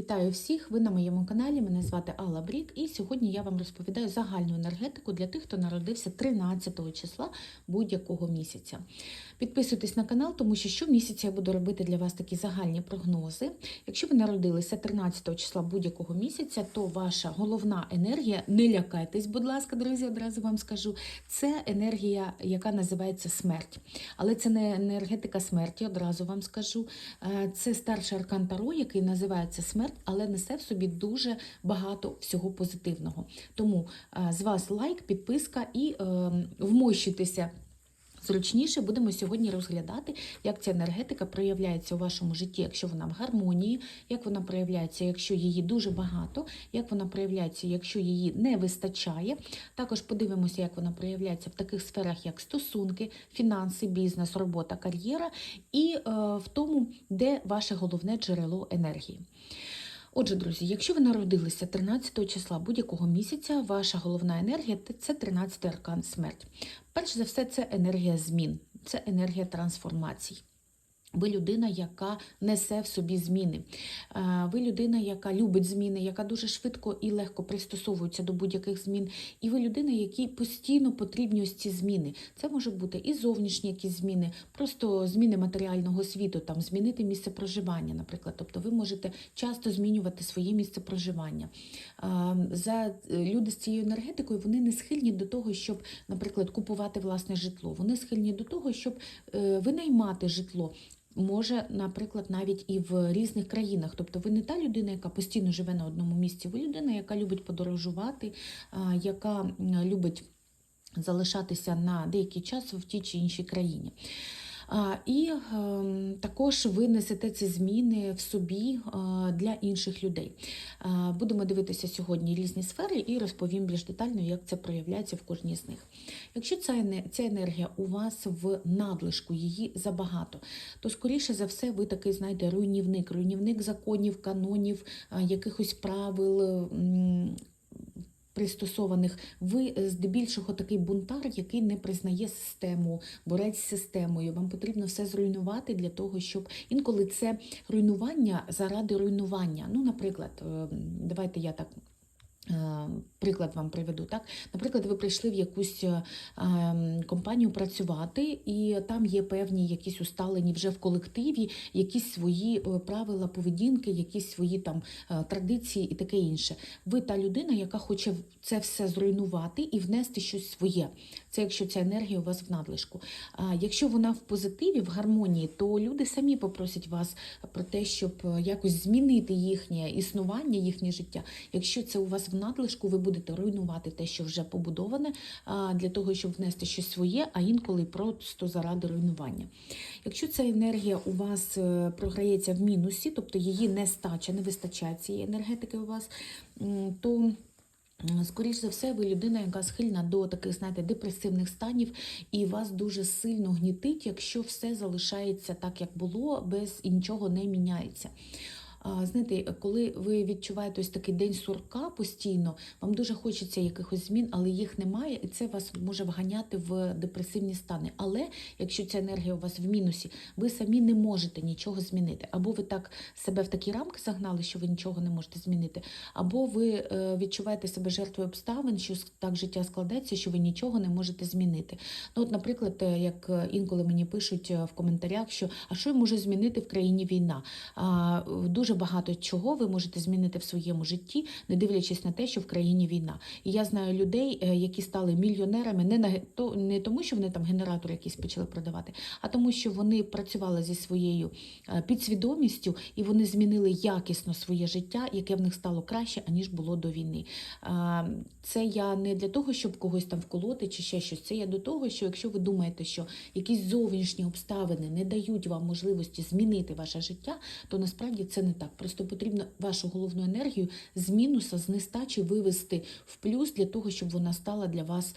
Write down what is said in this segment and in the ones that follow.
Вітаю всіх! Ви на моєму каналі. Мене звати Алла Брік, і сьогодні я вам розповідаю загальну енергетику для тих, хто народився 13 числа будь-якого місяця. Підписуйтесь на канал, тому що щомісяця я буду робити для вас такі загальні прогнози. Якщо ви народилися 13 числа будь-якого місяця, то ваша головна енергія, не лякайтесь, будь ласка, друзі, одразу вам скажу. Це енергія, яка називається смерть. Але це не енергетика смерті, одразу вам скажу. Е, Це старший аркан Таро, який називається смерть, але несе в собі дуже багато всього позитивного. Тому е, з вас лайк, підписка і е, вмощуйтеся. Зручніше будемо сьогодні розглядати, як ця енергетика проявляється у вашому житті, якщо вона в гармонії, як вона проявляється, якщо її дуже багато, як вона проявляється, якщо її не вистачає. Також подивимося, як вона проявляється в таких сферах, як стосунки, фінанси, бізнес, робота, кар'єра, і е, в тому, де ваше головне джерело енергії. Отже, друзі, якщо ви народилися 13 числа будь-якого місяця, ваша головна енергія це 13 аркан смерть. Перш за все, це енергія змін, це енергія трансформацій. Ви людина, яка несе в собі зміни. Е, Ви людина, яка любить зміни, яка дуже швидко і легко пристосовується до будь-яких змін. І ви людина, якій постійно потрібні ось ці зміни. Це може бути і зовнішні якісь зміни, просто зміни матеріального світу, там змінити місце проживання, наприклад. Тобто ви можете часто змінювати своє місце проживання. Е, За люди з цією енергетикою вони не схильні до того, щоб, наприклад, купувати власне житло. Вони схильні до того, щоб е, винаймати житло. Може, наприклад, навіть і в різних країнах. Тобто ви не та людина, яка постійно живе на одному місці, ви людина, яка любить подорожувати, яка любить залишатися на деякий час в тій чи іншій країні. І ем, також ви несете ці зміни в собі е, для інших людей. Е, Будемо дивитися сьогодні різні сфери і розповім більш детально, як це проявляється в кожній з них. Якщо ця енергія у вас в надлишку, її забагато, то скоріше за все ви такий, знаєте, руйнівник, руйнівник законів, канонів, е, якихось правил. Пристосованих, ви е, здебільшого такий бунтар, який не признає систему, борець з системою. Вам потрібно все зруйнувати для того, щоб інколи це руйнування заради руйнування. Ну, наприклад, е, давайте я так. Е, Приклад вам приведу. Так? Наприклад, ви прийшли в якусь е, ем, компанію працювати, і там є певні якісь усталені вже в колективі, якісь свої е, правила поведінки, якісь свої там традиції і таке інше. Ви та людина, яка хоче це все зруйнувати і внести щось своє. Це якщо ця енергія у вас в надлишку. А якщо вона в позитиві, в гармонії, то люди самі попросять вас про те, щоб якось змінити їхнє існування, їхнє життя. Якщо це у вас в надлишку, ви будете руйнувати те, що вже побудоване, для того, щоб внести щось своє, а інколи просто заради руйнування. Якщо ця енергія у вас е, програється в мінусі, тобто її нестача, не вистачає цієї енергетики у вас, то Скоріш за все, ви людина, яка схильна до таких, знаєте, депресивних станів, і вас дуже сильно гнітить, якщо все залишається так, як було, без і нічого не міняється. Знаєте, коли ви відчуваєте ось такий день сурка постійно, вам дуже хочеться якихось змін, але їх немає, і це вас може вганяти в депресивні стани. Але якщо ця енергія у вас в мінусі, ви самі не можете нічого змінити. Або ви так себе в такі рамки загнали, що ви нічого не можете змінити, або ви е, відчуваєте себе жертвою обставин, що так життя складеться, що ви нічого не можете змінити. Ну, от, наприклад, е, як е, інколи мені пишуть в коментарях, що а що я можу змінити в країні війна? А, дуже багато чого ви можете змінити в своєму житті, не дивлячись на те, що в країні війна. І я знаю людей, е, які стали мільйонерами не на то не тому, що вони там генератор якийсь почали продавати, а тому, що вони працювали зі своєю е, підсвідомістю і вони змінили якісно своє життя, яке в них стало краще, аніж було до війни. Це я не для того, щоб когось там вколоти чи ще щось. Це я до того, що якщо ви думаєте, що якісь зовнішні обставини не дають вам можливості змінити ваше життя, то насправді це не так. Просто потрібно вашу головну енергію з мінуса, з нестачі вивести в плюс для того, щоб вона стала для вас.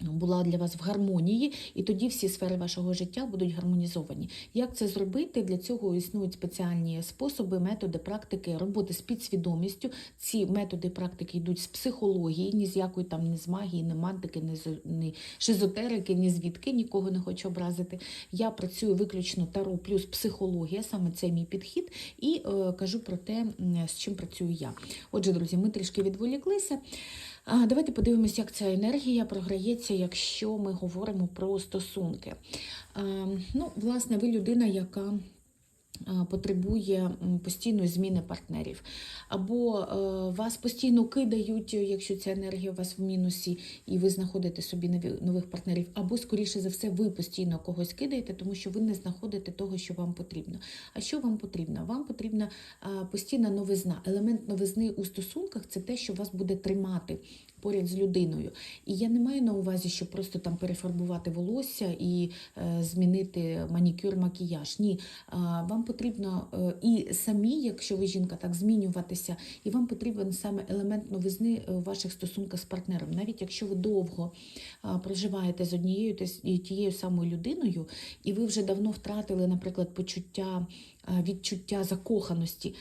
Ем, була для вас в гармонії, і тоді всі сфери вашого життя будуть гармонізовані. Як це зробити? Для цього існують спеціальні способи, методи, практики роботи з підсвідомістю. Ці методи практики йдуть з психології, ні з якої там ні з магії, ні мантики, ні з ні шизотерики, ні звідки, нікого не хочу образити. Я працюю виключно таро плюс психологія, саме це мій підхід, і е, кажу про те, з чим працюю я. Отже, друзі, ми трішки відволіклися. А, Давайте подивимося, як ця енергія програється, якщо ми говоримо про стосунки. Ну, власне, ви людина, яка потребує постійної зміни партнерів. Або е, вас постійно кидають, якщо ця енергія у вас в мінусі, і ви знаходите собі нових партнерів, або, скоріше за все, ви постійно когось кидаєте, тому що ви не знаходите того, що вам потрібно. А що вам потрібно? Вам потрібна постійна новизна. Елемент новизни у стосунках це те, що вас буде тримати поряд з людиною. І я не маю на увазі, що просто там перефарбувати волосся і е, змінити манікюр, макіяж. Ні, вам потрібно е, і самі, якщо ви жінка, так змінюватися, і вам потрібен саме елемент новизни е, у ваших стосунках з партнером. Навіть якщо ви довго проживаєте з однією тією самою людиною, і ви вже давно втратили, наприклад, почуття. А, Відчуття закоханості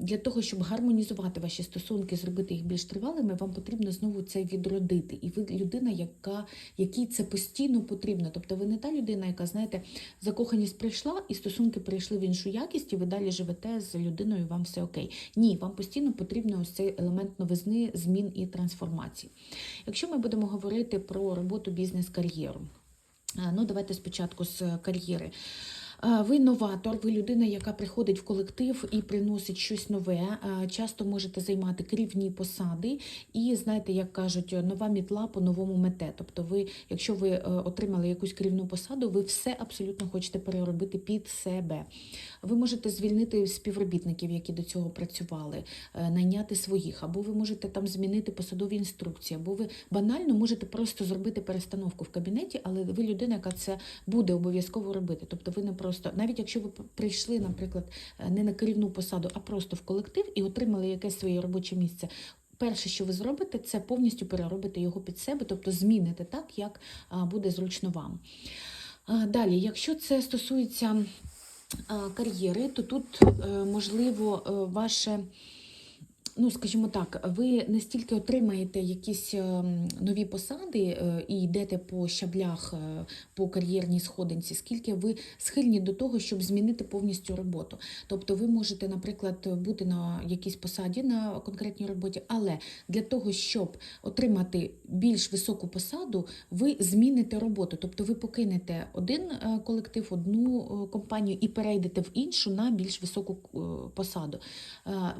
для того, щоб гармонізувати ваші стосунки, зробити їх більш тривалими, вам потрібно знову це відродити. І ви людина, яка якій це постійно потрібно. Тобто, ви не та людина, яка знаєте, закоханість прийшла, і стосунки перейшли в іншу якість, і ви далі живете з людиною, вам все окей. Ні, вам постійно потрібно ось цей елемент новизни, змін і трансформації. Якщо ми будемо говорити про роботу, бізнес, кар'єру. Ну, давайте спочатку з е, кар'єри. Ви новатор, ви людина, яка приходить в колектив і приносить щось нове. Часто можете займати керівні посади, і знаєте, як кажуть, нова мітла по-новому мете. Тобто, ви, якщо ви е, отримали якусь керівну посаду, ви все абсолютно хочете переробити під себе. Ви можете звільнити співробітників, які до цього працювали, е, найняти своїх, або ви можете там змінити посадові інструкції, або ви банально можете просто зробити перестановку в кабінеті, але ви людина, яка це буде обов'язково робити. Тобто ви не просто, навіть якщо ви прийшли, наприклад, е, не на керівну посаду, а просто в колектив і отримали якесь своє робоче місце. Перше, що ви зробите, це повністю переробити його під себе, тобто зміните так, як буде зручно вам. Далі, якщо це стосується кар'єри, то тут е, можливо е, ваше. Ну, скажімо так, ви не стільки отримаєте якісь е, нові посади е, і йдете по щаблях е, по кар'єрній сходинці, скільки ви схильні до того, щоб змінити повністю роботу. Тобто ви можете, наприклад, бути на якійсь посаді на конкретній роботі, але для того, щоб отримати більш високу посаду, ви зміните роботу. Тобто ви покинете один колектив, одну компанію і перейдете в іншу на більш високу посаду.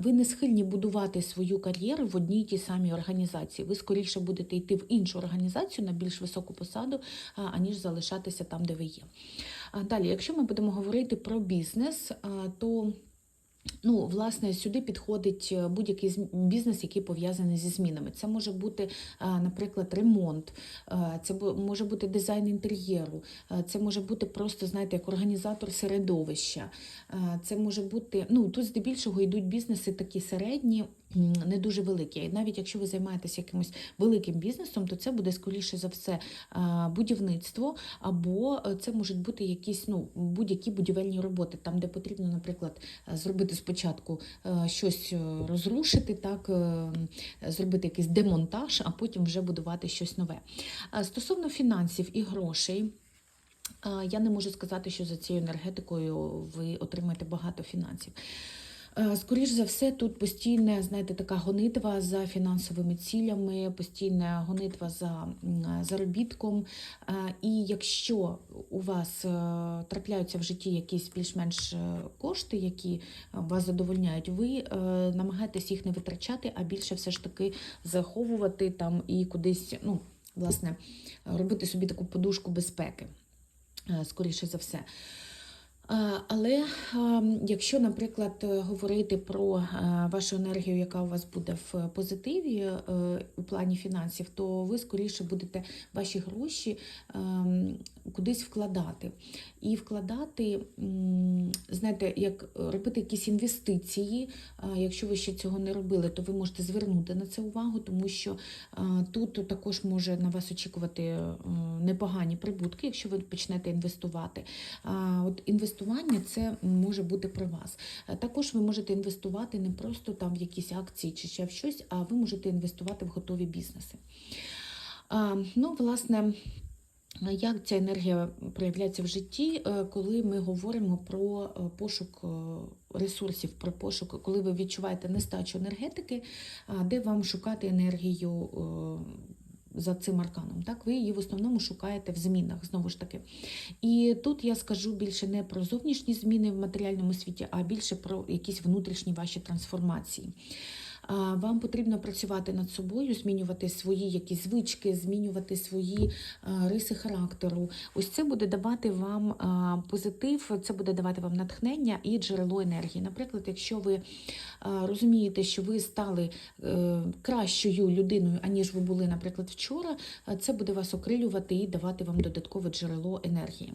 Ви не схильні будувати свою кар'єру в одній тій самій організації. Ви скоріше будете йти в іншу організацію на більш високу посаду, аніж залишатися там, де ви є. Далі, якщо ми будемо говорити про бізнес, то Ну, власне, сюди підходить е, будь-який бізнес, який пов'язаний зі змінами. Це може бути, наприклад, ремонт, е, це може бути дизайн інтер'єру, е, це може бути просто, знаєте, як організатор середовища. Е, Це може бути, ну тут здебільшого йдуть бізнеси такі середні, не дуже великі. І навіть якщо ви займаєтеся якимось великим бізнесом, то це буде скоріше за все будівництво, або е, це можуть бути якісь ну будь-які будівельні роботи, там де потрібно, наприклад, е, зробити спочатку е, щось розрушити, так зробити якийсь демонтаж, а потім вже будувати щось нове. Стосовно фінансів і грошей. Я не можу сказати, що за цією енергетикою ви отримаєте багато фінансів. Е, Скоріш за все, тут постійна, знаєте, така гонитва за фінансовими цілями, постійна гонитва за заробітком. Е, І якщо у вас е, трапляються в житті якісь більш-менш кошти, які вас задовольняють, ви намагаєтесь їх не витрачати, а більше все ж таки заховувати там і кудись, ну, власне, робити собі таку подушку безпеки, скоріше за все. Але якщо, наприклад, е, говорити про е, вашу енергію, яка у вас буде в позитиві е, у плані фінансів, то ви скоріше будете ваші гроші кудись вкладати. І вкладати, знаєте, як робити якісь інвестиції. Якщо ви ще цього не робили, то ви можете звернути на це увагу, тому що тут також може на вас очікувати непогані прибутки, якщо ви почнете інвестувати. От інвестування це може бути про вас. Е, Також ви можете інвестувати не просто там в якісь акції чи ще в щось, а ви можете інвестувати в готові бізнеси. Ну, власне. Як ця енергія проявляється в житті, е, коли ми говоримо про е, пошук ресурсів, про пошук, коли ви відчуваєте нестачу енергетики, де вам шукати енергію за цим арканом? Так, ви її в основному шукаєте в змінах, знову ж таки. І тут я скажу більше не про зовнішні зміни в матеріальному світі, а більше про якісь внутрішні ваші трансформації. Вам потрібно працювати над собою, змінювати свої якісь звички, змінювати свої риси характеру. Ось це буде давати вам позитив, це буде давати вам натхнення і джерело енергії. Наприклад, якщо ви розумієте, що ви стали е, кращою людиною, аніж ви були, наприклад, вчора, це буде вас окрилювати і давати вам додаткове джерело енергії.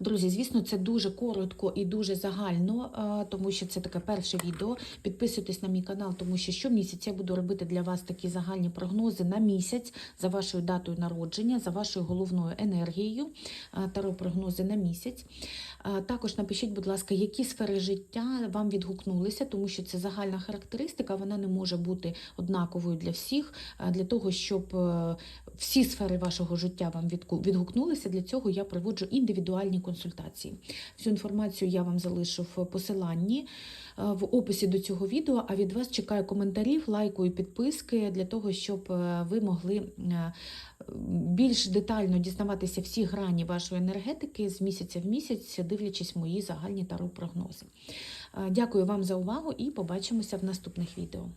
Друзі, звісно, це дуже коротко і дуже загально, тому що це таке перше відео. Підписуйтесь на мій канал, тому що щомісяця я буду робити для вас такі загальні прогнози на місяць за вашою датою народження, за вашою головною енергією, а, таро-прогнози на місяць. Також напишіть, будь ласка, які сфери життя вам відгукнулися, тому що це загальна характеристика, вона не може бути однаковою для всіх. Для того, щоб е, всі сфери вашого життя вам відгукнулися, для цього я проводжу індивідуальні консультації. Всю інформацію я вам залишу в посиланні е, в описі до цього відео. А від вас чекаю коментарів, лайку і підписки для того, щоб е, ви могли е, більш детально дізнаватися всі грані вашої енергетики з місяця в місяць, дивлячись мої загальні таро прогнози. Дякую вам за увагу і побачимося в наступних відео.